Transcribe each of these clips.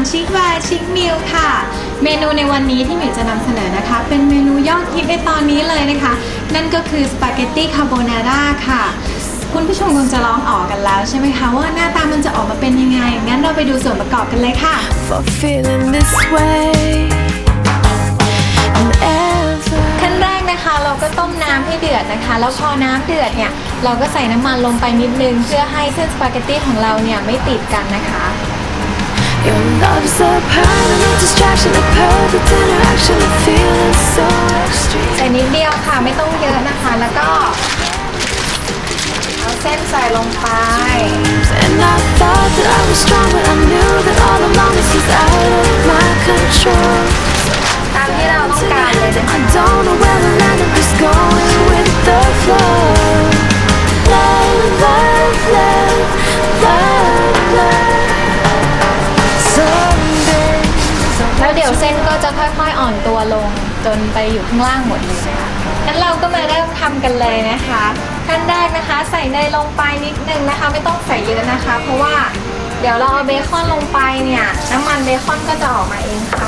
ในรายการชิคแวร์ชิคมิลค่ะ เมนูในวันนี้ที่หมิวจะนำเสนอนะคะ เป็นเมนูยอดฮิตในตอนนี้เลยนะคะ นั่นก็คือสปาเกตตี้คาโบนาร่าค่ะ คุณผู้ชมคงจะร้องออกกันแล้วใช่ไหมคะ ว่าหน้าตามันจะออกมาเป็นยังไง งั้นเราไปดูส่วนประกอบกันเลยค่ะ for feeling this way. And ever ขั้นแรกนะคะเราก็ต้มน้ำให้เดือดนะคะ แล้วพอน้ำเดือดเนี่ย เราก็ใส่น้ำมันลงไปนิดนึง เพื่อให้เส้นสปาเกตตี้ของเราเนี่ยไม่ติดกันนะคะ your love's a permanent distraction, a perfect interaction, a feeling so extreme. ใส่นิดเดียวค่ะไม่ต้องเยอะนะคะ แล้วก็เอาเส้นใส่ลงไป And I thought that I was strong, but I knew that all along this was out of my control. ตามที่เราต้องการเลยนะคะ I don't know where to land, I'm just going with the flow. ค่อยๆอ่อนตัวลงจนไปอยู่ข้างล่างหมดเลยงั้นเราก็มาเริ่มทำกันเลยนะคะขั้นแรกนะคะ ใส่เนยลงไปนิดนึงนะคะ ไม่ต้องใส่เยอะนะคะ เพราะว่าเดี๋ยวเราเอาเบคอนลงไปเนี่ยน้ำมันเบคอนก็จะออกมาเองค่ะ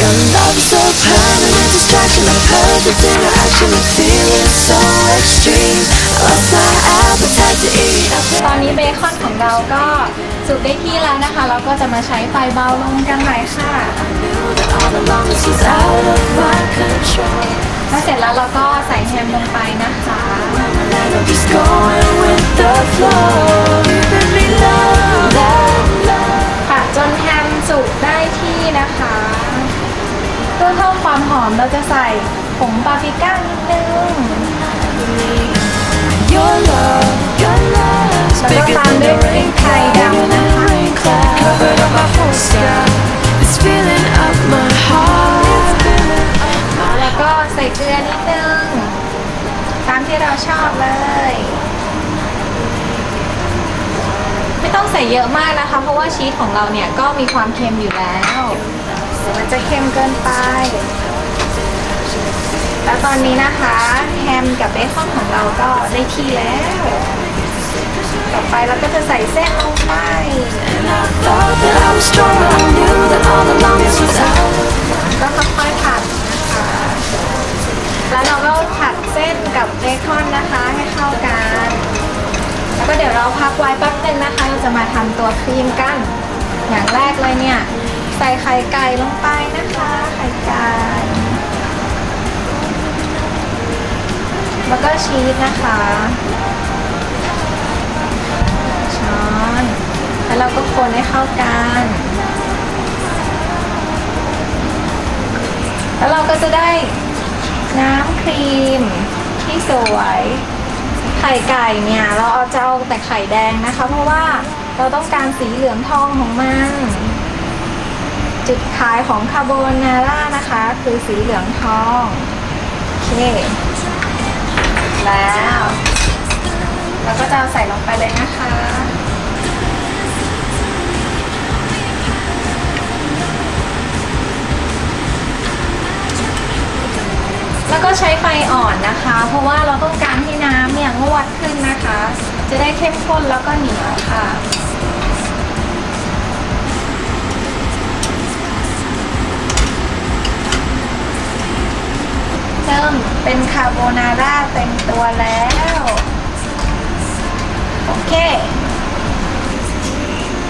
Your love's a permanent distraction, a perfect interaction, a feeling so extreme. I lost my appetite to eat. I ตอนนี้เบคอนของเราก็สุกได้ที่แล้วนะคะ เราก็จะมาใช้ไฟเบาลงกันหน่อยค่ะ knew that all along this was out of my control. ถ้าเสร็จแล้วเราก็ใส่แฮมลงไปนะคะ ความหอมเราจะใส่ผงปาปริก้านิดนึง Your love, your love's แล้วก็ bigger ตาม than ด้วย the พริ rain กไทย cloud. ดำนะคะ rain cloud covered up my whole sky. It's filling up my heart. แล้วก็ใส่เกลือนิดนึง ตามที่เราชอบเลย ไม่ต้องใส่เยอะมากนะคะ เพราะว่าชีสของเราเนี่ยก็มีความเค็มอยู่แล้วเดี๋ยวมันจะเค็มเกินไป แล้วตอนนี้นะคะแฮมกับเบคอนของเราก็ได้ที่แล้ว ต่อไปเราก็จะใส่เส้นลงไป ก็ค่อยๆผัดนะคะแล้วเราก็ผัดเส้นกับเบคอนนะคะให้เข้ากัน แล้วก็เดี๋ยวเราพักไว้แป๊บนึงนะคะ เราจะมาทำตัวครีมกัน อย่างแรกเลยเนี่ย ใส่ไข่ไก่ลงไปนะคะ ไข่ไก่แล้วก็ชีสนะคะช้อน แล้วเราก็คนให้เข้ากัน แล้วเราก็จะได้น้ำครีมที่สวย ไข่ไก่เนี่ยเราเอาจะเอาแต่ไข่แดงนะคะ เพราะว่าเราต้องการสีเหลืองทองของมัน จุดขายของคาโบนาร่านะคะ คือสีเหลืองทองโอเค แล้วแล้วก็จะใส่ลงไปเลยนะคะแล้วก็ใช้ไฟอ่อนนะคะ เพราะว่าเราต้องการให้น้ำเนี่ยงวดขึ้นนะคะ จะได้เข้มข้นแล้วก็เหนียวค่ะ เริ่มเป็นคาโบนาร่าเต็มตัวแล้ว โอเค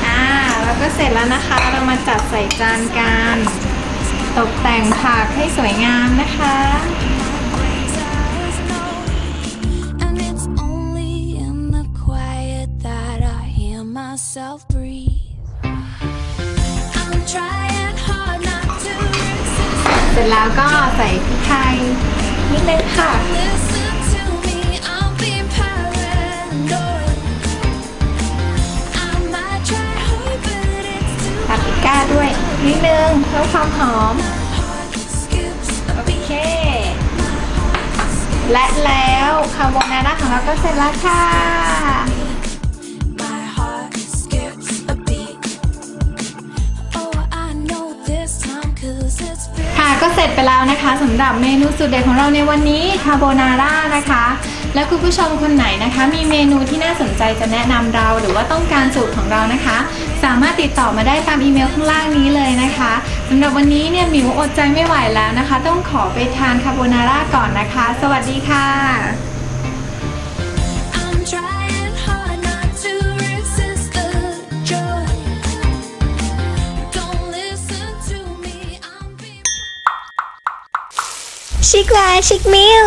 อ่า แล้วก็เสร็จแล้วนะคะ เรามาจัดใส่จานกัน ตกแต่งผักให้สวยงามนะคะ เสร็จแล้วก็ใส่พริกไทยนิดนึงค่ะ ปาปริก้าด้วยนิดนึงเพื่อความหอม โอเค และแล้วคาโบนาร่าของเราก็เสร็จแล้วค่ะ ก็เสร็จไปแล้วนะคะสำหรับเมนูสุดเด็ดของเราในวันนี้คาโบนาร่านะคะ และคุณผู้ชมคนไหนนะคะ มีเมนูที่น่าสนใจจะแนะนำเรา หรือว่าต้องการสูตรของเรานะคะ สามารถติดต่อมาได้ตามอีเมลข้างล่างนี้เลยนะคะสำหรับวันนี้เนี่ยหมิวอดใจไม่ไหวแล้วนะคะ ต้องขอไปทานคาโบนาร่าก่อนนะคะ สวัสดีค่ะ ชิกลาชิกมิว